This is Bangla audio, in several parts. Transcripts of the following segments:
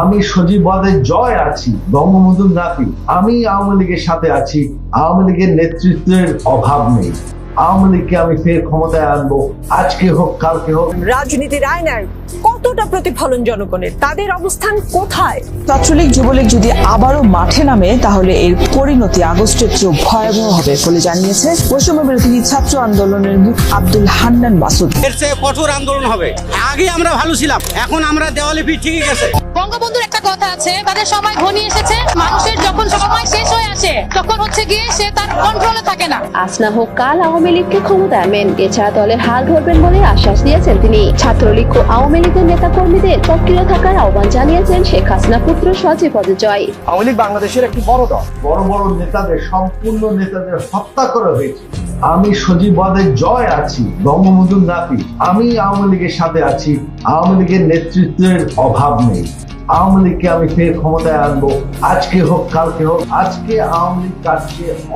আমি সজীবদের জয় আছি বঙ্গবন্ধুর নাতি। আমি আওয়ামী লীগের সাথে আছি আওয়ামী লীগের নেতৃত্বের অভাব নেই। আওয়ামী লীগকে আমি ফের ক্ষমতায় আনব আজকে হোক কালকে হোক। রাজনীতির আয়নার কতটা প্রতিফলন জনগণের? তাদের অবস্থান কোথায়? ছাত্রলীগ যুবলীগ যদি আবারও মাঠে নামে তাহলে এর পরিণতি আগস্টের চেয়েও ভয়াবহ হবে বলে জানিয়েছে বৈষম্য বিরোধী ছাত্র আন্দোলনের মুখ আব্দুল হান্নান মাসুদ। এর চেয়ে কঠোর আন্দোলন হবে। আগে আমরা ভালো ছিলাম এখন আমরা দেওয়ালে পিঠ ঠিকই গেছে। বঙ্গবন্ধুর একটা কথা আছে তাদের সময় ঘনিয়ে এসেছে মানুষের যখন সময় শেষ হয়ে আসে তখন হচ্ছে গিয়ে সে তার কন্ট্রোলে থাকে না। আজ না হোক কাল আওয়ামী লীগকে ক্ষমতা আনবেন এছাড়া দলের হাল ধরবেন বলে আশ্বাস দিয়েছেন তিনি। ছাত্রলীগ ও আওয়ামী লীগের নেতা কর্মীদের সক্রিয় থাকার আহ্বান জানিয়েছেন শেখ হাসিনা পুত্র সজীব জয় আওয়ামী লীগ বাংলাদেশের একটি বড় দল। বড় বড় নেতাদের সম্পূর্ণ নেতাদের হত্যা করা হয়েছে। আমি সজীবদের জয় আছি বঙ্গবন্ধুর নাতি। আমি আওয়ামী লীগের সাথে আছি। আওয়ামী লীগের নেতৃত্বের অভাব নেই। আওয়ামী লীগকে আমি ফের ক্ষমতায় আনব। আজকে হোক কালকে হোক। আজকে আওয়ামী লীগ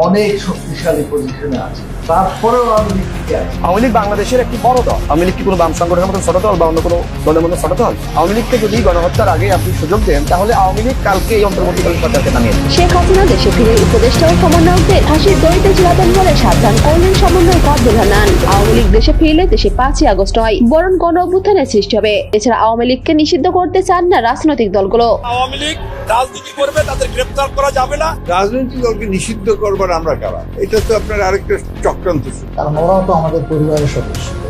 অনেক শক্তিশালী পজিশনে আছে। তারপরেও আওয়ামী লীগ টিকে আছে। আওয়ামী লীগ বাংলাদেশের একটি বড় দল। আওয়ামী লীগ কি কোনো বাম সংগঠনের মতো ছোট দল বা অন্য কোনো দলের মতো ছোট দল? আওয়ামী লীগকে যদি গণহত্যার আগে আপনি সুযোগ দেন তাহলে আওয়ামী লীগ কালকে এই অন্তর্বর্তীকালীন সরকারকে নামিয়ে শেখ হাসিনা দেশে ফিরে উপদেষ্টা ও সমন্বয়কদের ফাঁসির দড়িতে ঝুলাবেন বলে সাবধান করলেন সমন্বয়ক আব্দুল হান্নান আওয়ামী লীগ দেশে ফিরলে দেশে পাঁচই আগস্ট হয় বরং গণ অভ্যুত্থানের সৃষ্টি হবে। এছাড়া আওয়ামী লীগকে নিষিদ্ধ করতে চান না রাজনৈতিক দলগুলো আওয়ামী লীগ রাজনীতি করবে তাদের গ্রেপ্তার করা যাবে না। রাজনৈতিক দলকে নিষিদ্ধ করবার আমরা কারা? এটা তো আপনার আরেকটা চক্রান্ত। কারণ ওরাও তো আমাদের পরিবারের সদস্য।